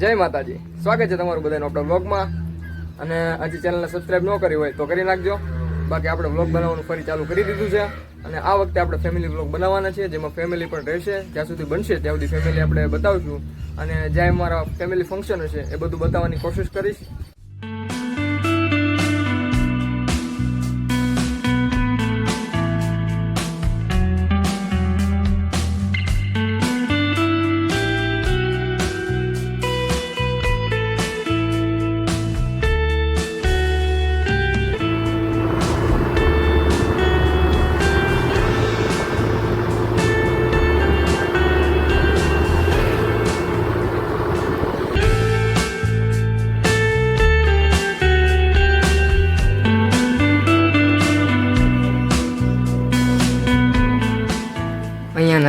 જય માતાજી. સ્વાગત છે તમારું બધાનો આપણા બ્લોગમાં અને હજી ચેનલને સબસ્ક્રાઈબ ન કરી હોય તો કરી નાખજો. બાકી આપણે વ્લોગ બનાવવાનું ફરી ચાલુ કરી દીધું છે. અને આ વખતે આપણે ફેમિલી વ્લોગ બનાવવાના છે, જેમાં ફેમિલી પણ રહેશે. જ્યાં સુધી બનશે ત્યાં સુધી ફેમિલી આપણે બતાવશું. અને જ્યાં અમારા ફેમિલી ફંક્શન હશે, એ બધું બતાવવાની કોશિશ કરીશ.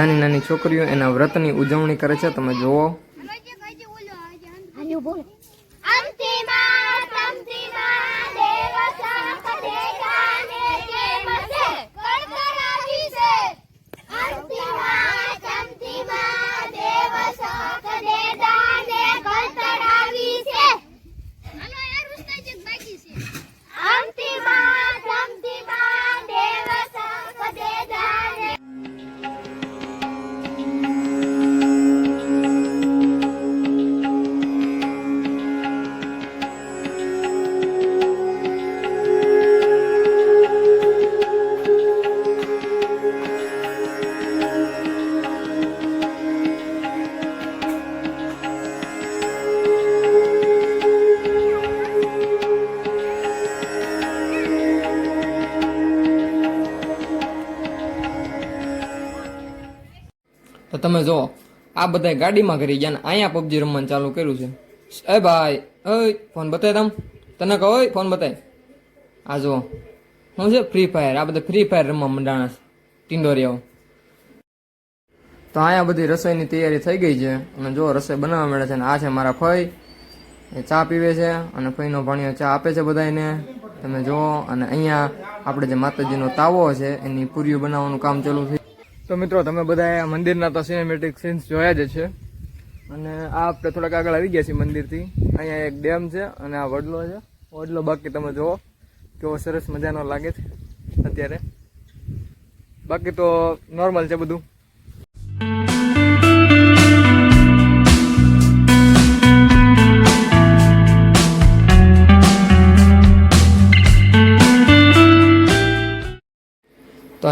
નાની નાની છોકરીઓ એના વ્રતની ઉજવણી કરે છે. તમે જુઓ. બોલ અંતિમા તો તમે જુઓ આ બધા ગાડીમાં કરી ગયા ને અહીંયા પબજી રમવાનું ચાલુ કર્યું છે. એ ભાઈ, ઓય, ફોન બતાય તમ. તને કહો ફોન બતાય. આ જુઓ. શું છે ફ્રી ફાયર આ બધા ફ્રી ફાયર રમવા મંડાણા છે. ટિંડોરિયાઓ તો અહીંયા બધી રસોઈની તૈયારી થઈ ગઈ છે. અને જો રસોઈ બનાવવા મળે છે અને આ છે મારા ફઈ એ ચા પીવે છે અને ફઈનો ભાણિયો ચા આપે છે બધાને તમે જુઓ, અને અહીંયા આપણે જે માતાજીનો તાવો છે, એની પૂરીઓ બનાવવાનું કામ ચાલુ છે તો મિત્રો, તમે બધા મંદિરના તો સિનેમેટિક સીન્સ જોયા જ છે. અને આ આપણે થોડાક આગળ આવી ગયા છીએ મંદિરથી. અહીંયા એક ડેમ છે અને આ વડલો છે. વડલો બાકી તમે જુઓ કેવો સરસ મજાનો લાગે છે અત્યારે. બાકી તો નોર્મલ છે બધું.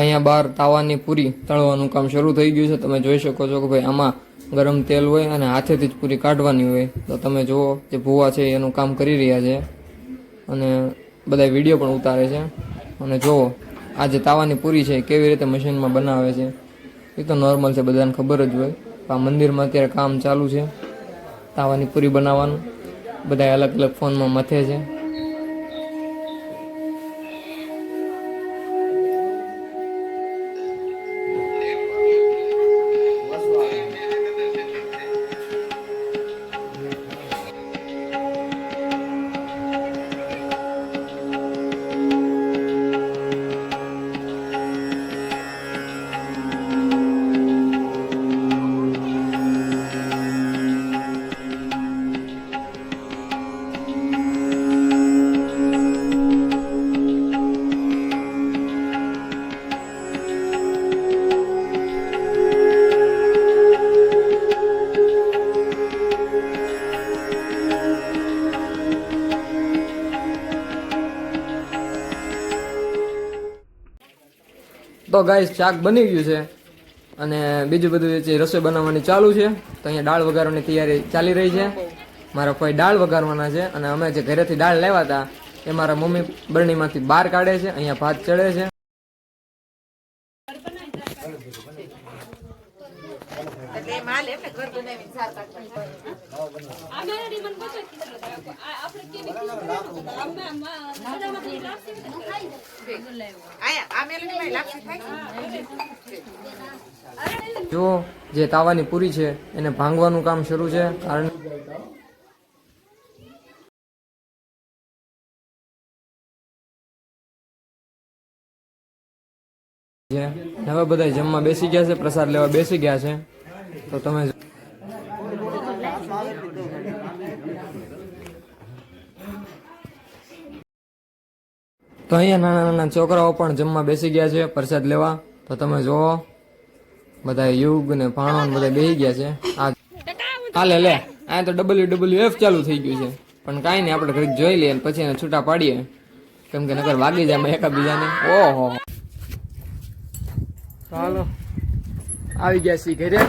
અહીંયા બહાર તાવાની પૂરી તળવાનું કામ શરૂ થઈ ગયું છે. તમે જોઈ શકો છો કે ભાઈ આમાં ગરમ તેલ હોય અને હાથેથી જ પૂરી કાઢવાની હોય. તો તમે જુઓ જે ભૂવા છે એનું કામ કરી રહ્યા છે. અને બધા વીડિયો પણ ઉતારે છે. અને જુઓ, આ જે તાવાની પૂરી છે કેવી રીતે મશીનમાં બનાવે છે. એ તો નોર્મલ છે, બધાને ખબર જ હોય. આ મંદિરમાં અત્યારે કામ ચાલુ છે. તાવાની પૂરી બનાવવાનું. બધા અલગ અલગ ફોનમાં મથે છે. તો ગાય શાક બની ગયું છે. અને બીજું બધું જે રસોઈ બનાવવાની ચાલુ છે તો અહીંયા દાળ વઘારવાની તૈયારી ચાલી રહી છે. મારા ભાઈ દાળ વઘારવાના છે અને અમે જે ઘરેથી દાળ લેવા હતા એ મારા મમ્મી બરણીમાંથી બહાર કાઢે છે અહીંયા ભાત ચડે છે. જો, જે તાવાની પૂરી છે, એને ભાંગવાનું કામ શરૂ છે, કારણ હવે બધા જમવા બેસી ગયા છે, પ્રસાદ લેવા બેસી ગયા છે, તો તમે તો અહીંયા નાના નાના છોકરાઓ પણ જમવા બેસી ગયા છે પ્રસાદ લેવા. તો તમે જોવો બધા યુગ ને ભાણો ને બધા બેસી ગયા છે. આ હાલે લે. આ તો ડબલ્યુ ડબલ્યુ એફ ચાલુ થઈ ગયું છે. પણ કાંઈ નહીં આપણે ઘડીક જોઈ લઈએ અને પછી એને છૂટા પાડીએ. કેમ કે નગર વાગી જાય એકાબીજાને. ઓહો. ચાલો. આવી ગયા છીએ ઘરે.